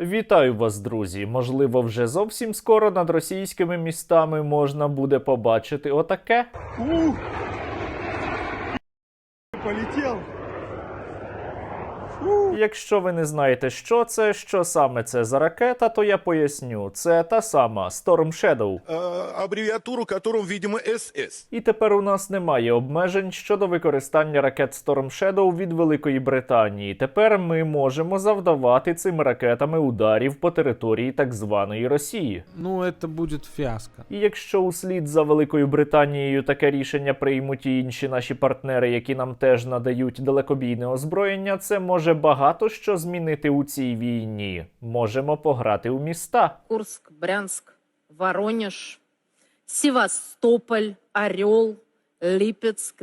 Вітаю вас, друзі! Можливо, вже зовсім скоро над російськими містами можна буде побачити отаке. Ух! Полетел. Якщо ви не знаєте, що це, що саме це за ракета, то я поясню. Це та сама Storm Shadow. Э, аббревиатуру которым, видимо, СС. І тепер у нас немає обмежень щодо використання ракет Storm Shadow від Великої Британії. Тепер ми можемо завдавати цими ракетами ударів по території так званої Росії. Ну, это будет фиаско. І якщо услід за Великою Британією таке рішення приймуть і інші наші партнери, які нам теж надають далекобійне озброєння, це може багато що змінити у цій війні. Можемо пограти у міста. Курск, Брянск, Воронеж, Севастополь, Орел, Липецк,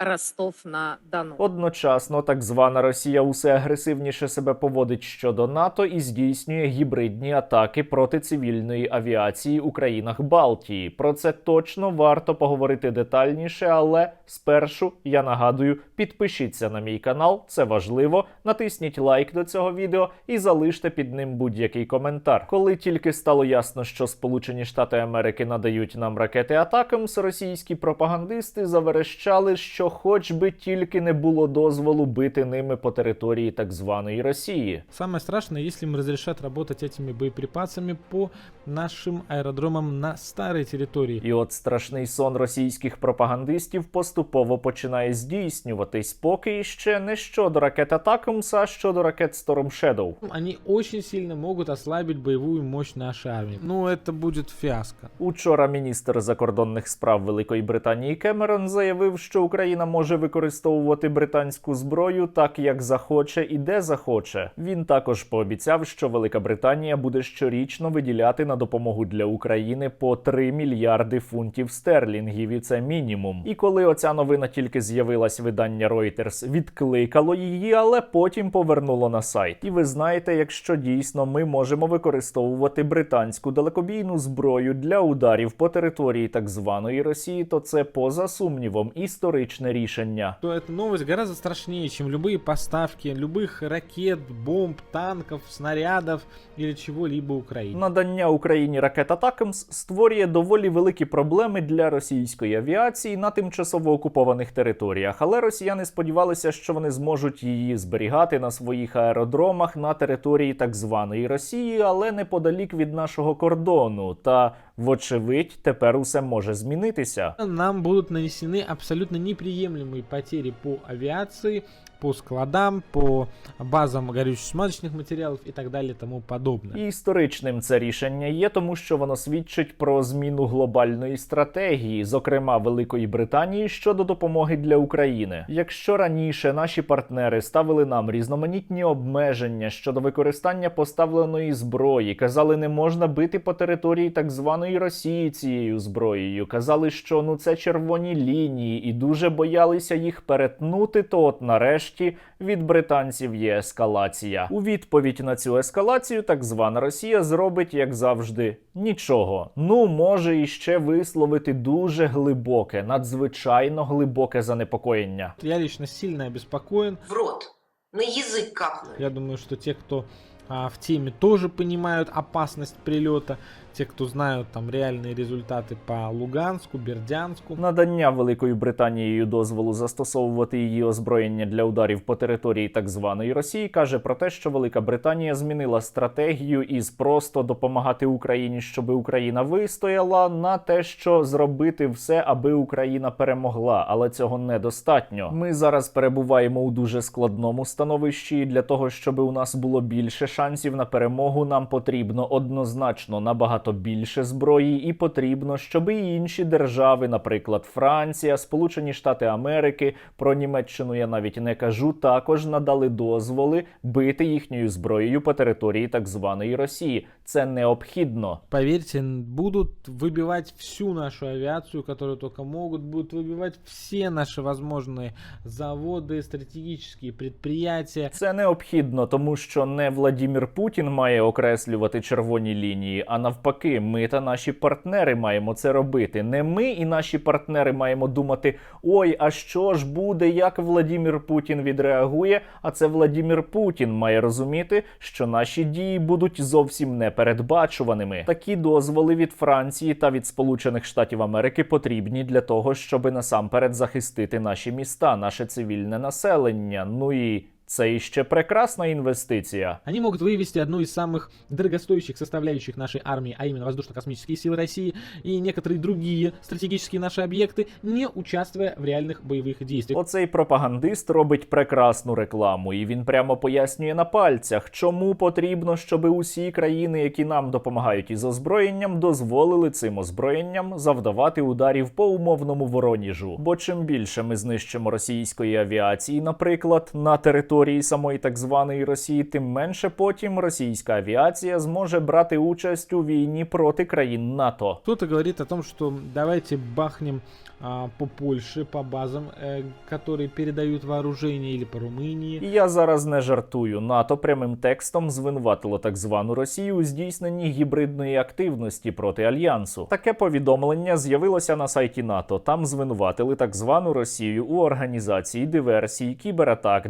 Донецк, Луганск, Ростов-на-Дону. Одночасно, так звана Росія усе агресивніше себе поводить щодо НАТО і здійснює гібридні атаки проти цивільної авіації у країнах Балтії. Про це точно варто поговорити детальніше, але спершу я нагадую, підпишіться на мій канал, це важливо. Натисніть лайк до цього відео і залиште під ним будь-який коментар. Коли тільки стало ясно, що Сполучені Штати Америки надають нам ракети Атакамс, російські пропагандисти заверещали, що хоч би тільки не було дозволу бити ними по території так званої Росії. Самое страшное, если им разрешат работать этими боеприпасами по нашим аэродромам на старой территории. І от страшний сон російських пропагандистів поступово починає здійснюватись, поки ще не щодо ракет Атакамс, а щодо ракет Storm Shadow. Они очень сильно могут ослабить боевую мощь нашей армии. Ну, это будет фиаско. Учора міністр закордонних справ Великої Британії Кемерон заявив, що Україна може використовувати британську зброю так, як захоче і де захоче. Він також пообіцяв, що Велика Британія буде щорічно виділяти на допомогу для України по 3 мільярди фунтів стерлінгів, і це мінімум. І коли оця новина тільки з'явилась, видання Reuters відкликало її, але потім повернуло на сайт. І ви знаєте, якщо дійсно ми можемо використовувати британську далекобійну зброю для ударів по території так званої Росії, то це поза сумнівом історичне рішення. То эта новость гораздо страшнее, чем любые поставки любых ракет, бомб, танков, снарядов или чего-либо Украине. Надання Україні ракет Атакамс створює доволі великі проблеми для російської авіації на тимчасово окупованих територіях, але росіяни сподівалися, що вони зможуть її зберігати на своїх аеродромах на території так званої Росії, але неподалік від нашого кордону. Та вочевидь, тепер усе може змінитися. Нам будут нанесены абсолютно неприемлемые потери по авиации, по складам, по базам горюче-смазочных материалов и так далее и тому подобное. І історичним це рішення є, тому що воно свідчить про зміну глобальної стратегії, зокрема Великої Британії щодо допомоги для України. Якщо раніше наші партнери ставили нам різноманітні обмеження щодо використання поставленої зброї, казали, не можна бити по території так званої Росії цією зброєю, казали, що ну це червоні лінії, і дуже боялися їх перетнути, то от нарешті від британців є ескалація. У відповідь на цю ескалацію так звана Росія зробить, як завжди, нічого. Ну, може іще висловити дуже глибоке, надзвичайно глибоке занепокоєння. Я лично сильно обеспокоен. в рот, на язык капнули. Я думаю, что те, кто а, в теме, тоже понимают опасность прилета. Те, кто знают там реальные результаты по Луганску, Бердянску. Надання Великою Британією дозволу застосовувати її озброєння для ударів по території так званої Росії каже про те, що Велика Британія змінила стратегію із просто допомагати Україні, щоби Україна вистояла, на те, що зробити все, аби Україна перемогла, але цього недостатньо. Ми зараз перебуваємо у дуже складному становищі. і Для того, щоб у нас було більше шансів на перемогу, нам потрібно однозначно набагато більше зброї, і потрібно, щоб і інші держави, наприклад, Франція, Сполучені Штати Америки, про Німеччину я навіть не кажу, також надали дозволи бити їхньою зброєю по території так званої Росії. Це необхідно. Поверьте, н- будут выбивать всю нашу авиацию, которую только могут, будут выбивать все наши возможные заводы, стратегические предприятия. Це необхідно, тому що не владіти Владімір Путін має окреслювати червоні лінії, а навпаки, ми та наші партнери маємо це робити. Не ми і наші партнери маємо думати: ой, а що ж буде, як Владімір Путін відреагує? А це Владімір Путін має розуміти, що наші дії будуть зовсім непередбачуваними. Такі дозволи від Франції та від Сполучених Штатів Америки потрібні для того, щоб насамперед захистити наші міста, наше цивільне населення. Ну і це іще прекрасна інвестиція. Они могут вывести одну из самых дорогостоящих составляющих нашей армии, а именно воздушно-космические силы России и некоторые другие стратегические наши объекты, не участвуя в реальных боевых действиях. Оцей пропагандист робить прекрасну рекламу, і він прямо пояснює на пальцях, чому потрібно, щоб усі країни, які нам допомагають із озброєнням, дозволили цим озброєнням завдавати ударів по умовному Вороніжу. Бо чим більше ми знищимо російської авіації, наприклад, на території самої так званої Росії, тим менше потім російська авіація зможе брати участь у війні проти країн НАТО. Кто-то говорит о том, что давайте бахнем а, по Польше, по базам, э, которые передают вооружение, или по Румынии. І я зараз не жартую. НАТО прямим текстом звинуватило так звану Росію у здійсненні гібридної активності проти альянсу. Таке повідомлення з'явилося на сайті НАТО. Там звинуватили так звану Росію у організації диверсій, кібератак,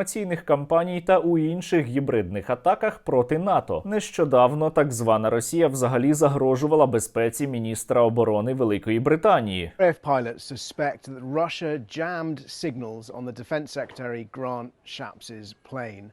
дезінформаційних кампаній та у інших гібридних атаках проти НАТО. Нещодавно так звана Росія взагалі загрожувала безпеці міністра оборони Великої Британії. Russia jammed signals on the Defense Secretary Grant Shapps's plane.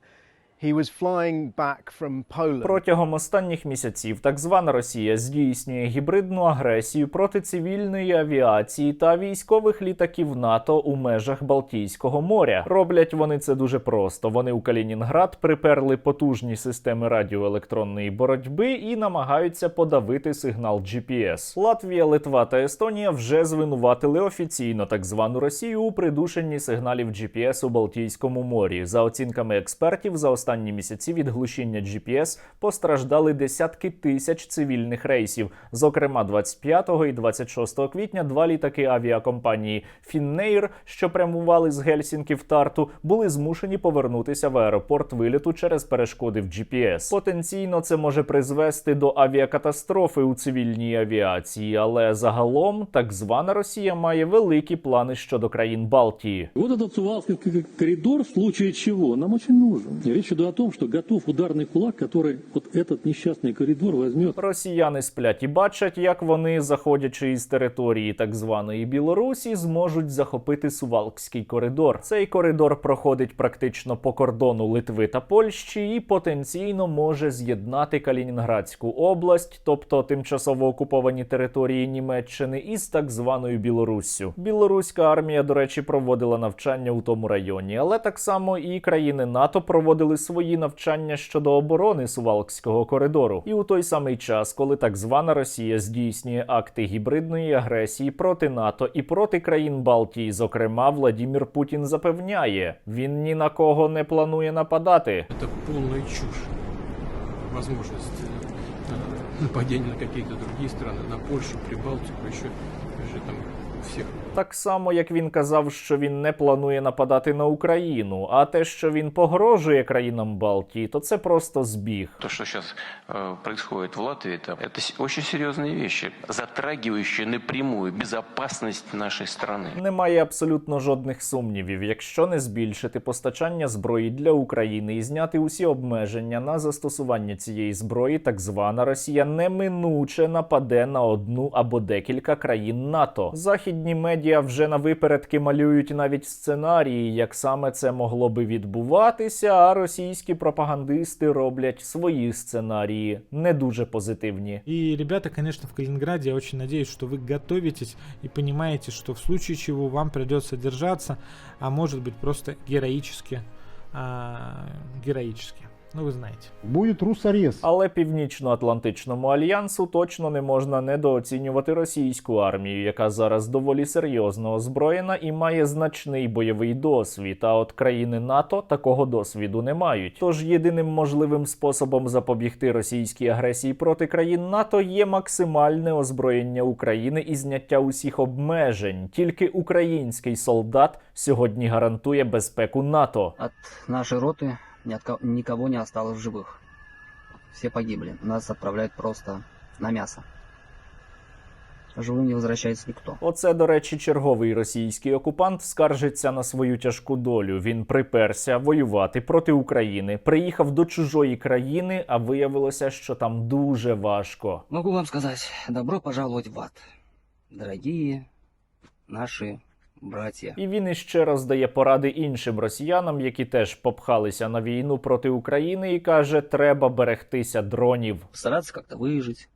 He was flying back from Poland. Протягом останніх місяців так звана Росія здійснює гібридну агресію проти цивільної авіації та військових літаків НАТО у межах Балтійського моря. Роблять вони це дуже просто. Вони у Калінінград приперли потужні системи радіоелектронної боротьби і намагаються подавити сигнал GPS. Латвія, Литва та Естонія вже звинуватили офіційно так звану Росію у придушенні сигналів GPS у Балтійському морі. За оцінками експертів, за останні місяці від глушіння GPS постраждали десятки тисяч цивільних рейсів. Зокрема, 25 і 26 квітня два літаки авіакомпанії Finnair, що прямували з Гельсінки в Тарту, були змушені повернутися в аеропорт виліту через перешкоди в GPS. Потенційно це може призвести до авіакатастрофи у цивільній авіації, але загалом так звана Росія має великі плани щодо країн Балтії. Вот этот Сувалский коридор в случае чего нам очень нужен. Речь о том, что готов ударный кулак, который вот этот несчастный коридор возьмет Росіяни сплять і бачать, як вони, заходячи із території так званої Білорусі, зможуть захопити Сувалкський коридор. Цей коридор проходить практично по кордону Литви та Польщі і потенційно може з'єднати Калінінградську область, тобто тимчасово окуповані території Німеччини, із так званою Білоруссю. Білоруська армія, до речі, проводила навчання у тому районі, але так само і країни НАТО проводили свої навчання щодо оборони Сувалкського коридору. І у той самий час, коли так звана Росія здійснює акти гібридної агресії проти НАТО і проти країн Балтії, зокрема, Владімір Путін запевняє, він ні на кого не планує нападати. Это полная чушь. Возможность э, нападения на какие-то другие страны, на Польшу, Прибалтику, еще же там всех Так само, як він казав, що він не планує нападати на Україну, а те, що він погрожує країнам Балтії, то це просто збіг. То, что сейчас э, происходит в Латвии, это, это с- очень серьезные вещи, затрагивающие напрямую безопасность нашей страны. Немає абсолютно жодних сумнівів, якщо не збільшити постачання зброї для України і зняти усі обмеження на застосування цієї зброї, так звана Росія неминуче нападе на одну або декілька країн НАТО. Західні медіа вже на випередки малюють навіть сценарії, як саме це могло би відбуватися. А російські пропагандисти роблять свої сценарії не дуже позитивні. И, ребята, конечно, в Калининграде я очень надеюсь, что вы готовитесь и понимаете, что в случае чего вам придется держаться, а может быть просто героически, а, героически. Ну, вы знаете. Будет русарез. Але північно-атлантичному альянсу точно не можна недооцінювати російську армію, яка зараз доволі серйозно озброєна і має значний бойовий досвід. А от країни НАТО такого досвіду не мають. Тож єдиним можливим способом запобігти російській агресії проти країн НАТО є максимальне озброєння України і зняття усіх обмежень. Тільки український солдат сьогодні гарантує безпеку НАТО. От нашей роты ни от никого не осталось в живых. Все погибли. Нас отправляют просто на мясо. Живым не возвращается никто. Оце, до речі, черговий російський окупант скаржиться на свою тяжку долю. Він приперся воювати проти України, приїхав до чужої країни, а виявилося, що там дуже важко. Могу вам сказать, добро пожаловать в ад, дорогие наши братья. І він іще раз дає поради іншим росіянам, які теж попхалися на війну проти України, і каже: треба берегтися дронів. Постараться как-то выжить.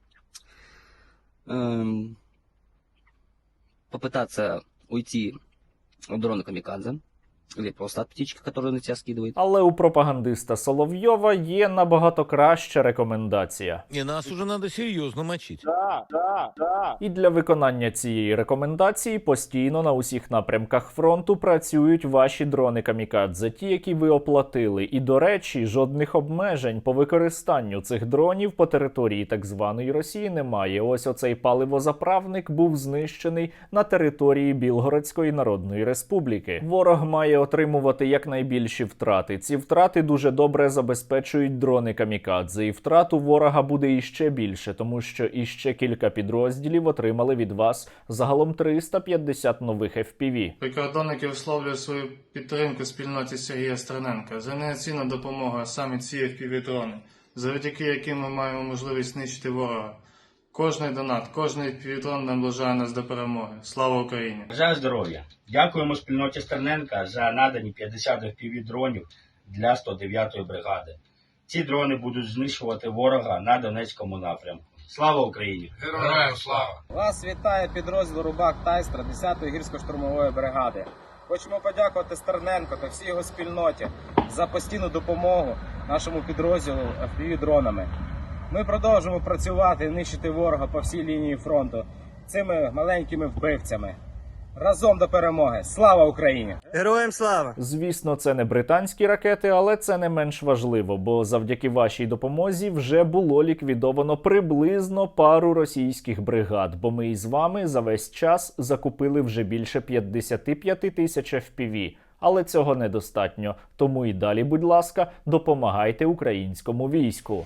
Эм, попытаться уйти от дрона камикадзе. Или просто от птички, которая на тебя скидывает. Але у пропагандиста Соловйова є набагато краща рекомендація. И нас уже надо серьезно мочить. І для виконання цієї рекомендації постійно на усіх напрямках фронту працюють ваші дрони камікадзе, ті, які ви оплатили. І до речі, жодних обмежень по використанню цих дронів по території так званої Росії немає. Ось оцей паливозаправник був знищений на території Білгородської Народної Республіки. Ворог має отримувати якнайбільші втрати. Ці втрати дуже добре забезпечують дрони камікадзе, і втрат у ворога буде іще більше, тому що іще кілька підрозділів отримали від вас загалом 350 нових FPV. Прикордонники висловлюють свою підтримку спільноті Сергія Стерненка за неоцінну допомогу а саме ці FPV-дрони, завдяки яким ми маємо можливість знищити ворога. Кожний донат, кожний FPV-дрон наближає нас до перемоги. Слава Україні! Бажаю здоров'я. Дякуємо спільноті Стерненка за надані 50 FPV дронів для 109-ї бригади. Ці дрони будуть знищувати ворога на Донецькому напрямку. Слава Україні! Героям слава! Вас вітає підрозділ Рубак Тайстра 10-ї гірсько-штурмової бригади. Хочемо подякувати Стерненко та всій його спільноті за постійну допомогу нашому підрозділу FPV-дронами. Ми продовжуємо працювати і нищити ворога по всій лінії фронту цими маленькими вбивцями. Разом до перемоги! Слава Україні! Героям слава! Звісно, це не британські ракети, але це не менш важливо, бо завдяки вашій допомозі вже було ліквідовано приблизно пару російських бригад. Бо ми із вами за весь час закупили вже більше 55 тисяч FPV. Але цього недостатньо. Тому і далі, будь ласка, допомагайте українському війську.